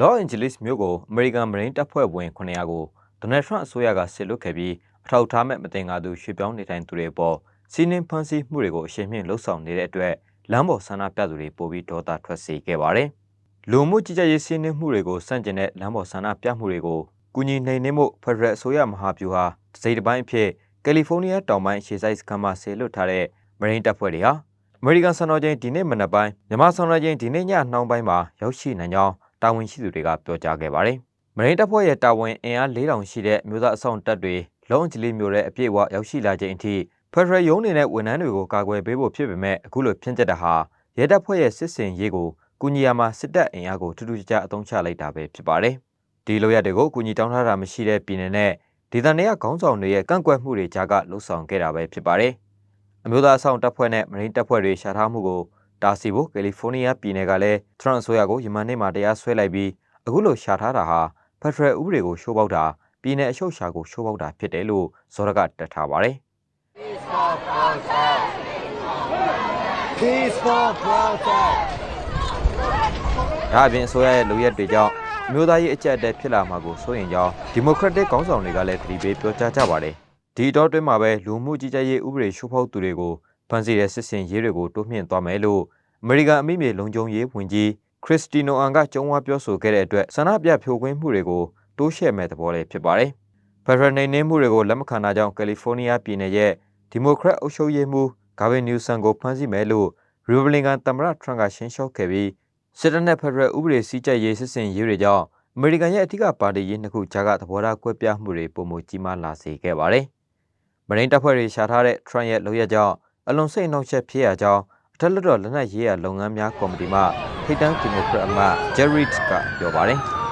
လော့အန်ဂျလိစ်မြို့ကိုအမေရိကန်မရင်းတပ်ဖွဲ့ဝင်900ကိုဒေါ်နယ်ထရန့်အစိုးရကဆစ်လွတ်ခဲ့ပြီးအထောက်ထားမဲ့မတင်ကားသူရွှေ့ပြောင်းနေထိုင်သူတွေပေါ်စီးနှင်းဖမ်းဆီးမှုတွေကိုအရှိန်မြင့်လှုပ်ဆောင်နေတဲ့အတွက်လမ်းပေါ်ဆန္ဒပြသူတွေပိုပြီးဒေါသထွက်စေခဲ့ပါတယ်။လူမှုကြီးကြပ်ရေးစီးနှင်းမှုတွေကိုစန့်ကျင်တဲ့လမ်းပေါ်ဆန္ဒပြမှုတွေကိုကူညီနှိမ်နင်းမှုဖက်ဒရယ်အစိုးရမဟာဗျူဟာတစ်စိတ်တစ်ပိုင်းအဖြစ်ကယ်လီဖိုးနီးယားတောင်ပိုင်းရှေ့ဆိုင်စခန်းမှာဆေလွတ်ထားတဲ့မရင်းတပ်ဖွဲ့တွေဟာအမေရိကန်စံတော်ချိန်ဒီနေ့မနက်ပိုင်းမြန်မာစံတော်ချိန်ဒီနေ့ညနှောင်းပိုင်းမှာရောက်ရှိနိုင်ကြောင်း တာဝန်ရှိသူတွေကပြောကြားခဲ့ပါတယ်။မရင်းတပ်ဖွဲ့ရဲ့တာဝန်အင်အား၄000ရှိတဲ့မြို့သားအဆောင်တပ်တွေလုံအင်ဂျလီမြို့ရဲ့အပြည့်အဝရောက်ရှိလာခြင်းအထိဖက်ဒရယ်ရုံးနေတဲ့ဝန်ထမ်းတွေကိုကာကွယ်ပေးဖို့ဖြစ်ပေမဲ့အခုလိုဖြစ်တဲ့တာဟာရဲတပ်ဖွဲ့ရဲ့စစ်စင်ရေးကိုကူညီရမှာစစ်တပ်အင်အားကိုထူးထူးခြားခြားအသုံးချလိုက်တာပဲဖြစ်ပါတယ်။ဒီလိုရတဲ့ကိုကူညီတောင်းထားတာမရှိတဲ့ပြည်နယ်နဲ့ဒေသနေရခေါင်းဆောင်တွေရဲ့ကန့်ကွက်မှုတွေကြားကလှုပ်ဆောင်ခဲ့တာပဲဖြစ်ပါတယ်။အမျိုးသားအဆောင်တပ်ဖွဲ့နဲ့မရင်းတပ်ဖွဲ့တွေရှာထားမှုကို တာစီဖို့ကယ်လီဖိုးနီးယားပြည်နယ်ကလည်းထရန့်အစိုးရကိုယမန်နေ့မှာတရားစွဲလိုက်ပြီးအခုလိုရှာထားတာဟာဖက်ဒရယ်ဥပဒေကိုရှိုးပေါက်တာပြည်내အချုပ်ရှာကိုရှိုးပေါက်တာဖြစ်တယ်လို့ဇော်ရကတက်ထားပါတယ် Peaceful protest. Peaceful protest. ။ဒါအပြင်အစိုးရရဲ့လုပ်ရက်တွေကြောင့်အမျိုးသားရေးအကြက်အတဲဖြစ်လာမှာကိုစိုးရင်ကြောင်းဒီမိုကရက်တစ်ခေါင်းဆောင်တွေကလည်းသတိပေးပြောကြားကြပါတယ်။ဒီအတော့တွင်းမှာပဲလူမှုကြီးကြပ်ရေးဥပဒေချိုးဖောက်သူတွေကို ဖမ်းဆီးတဲ့စစ်စင်ရေးတွေကိုတိုးမြှင့်သွားမယ်လို့အမေရိကန်အမိမြေလုံခြုံရေးဝန်ကြီးခရစ္စတီနိုအန်ကကြုံဝါပြောဆိုခဲ့တဲ့အတွက်ဆန္ဒပြဖြိုခွင်းမှုတွေကိုတိုးရှဲ့မဲ့သဘောလေးဖြစ်ပါတယ်။ဖက်ဒရယ်နိုင်နှင်းမှုတွေကိုလက်မခံတာကြောင့်ကယ်လီဖိုးနီးယားပြည်နယ်ရဲ့ဒီမိုကရက်အုပ်ချုပ်ရေးမှူးဂါဗင်နျူဆန်ကိုဖမ်းဆီးမယ်လို့ရီပဘလင်ကန်သမ္မတထရန့်ကရှင်းလျှောက်ခဲ့ပြီးစစ်တပ်နဲ့ဖက်ဒရယ်ဥပဒေစည်းကြပ်ရေးစစ်စင်ရေးတွေကြောင့်အမေရိကန်ရဲ့အထူးပါတီရေးနှစ်ခုကြားကသဘောထားကွဲပြားမှုတွေပုံမကြီးမားလာစေခဲ့ပါတယ်။မရင်းတပ်ဖွဲ့တွေရှာထားတဲ့ထရန့်ရဲ့လုပ်ရက်ကြောင့် အလွန်စိတ်အနှောက်အယှက်ဖြစ်ရကြောင်းအထက်လွှတ်တော်လက်နက်ရေးရာလုပ်ငန်းများကော်မတီမှထိပ်တန်းဒီမိုကရက်အမတ်ဂျယ်ရီကပြောပါတယ်။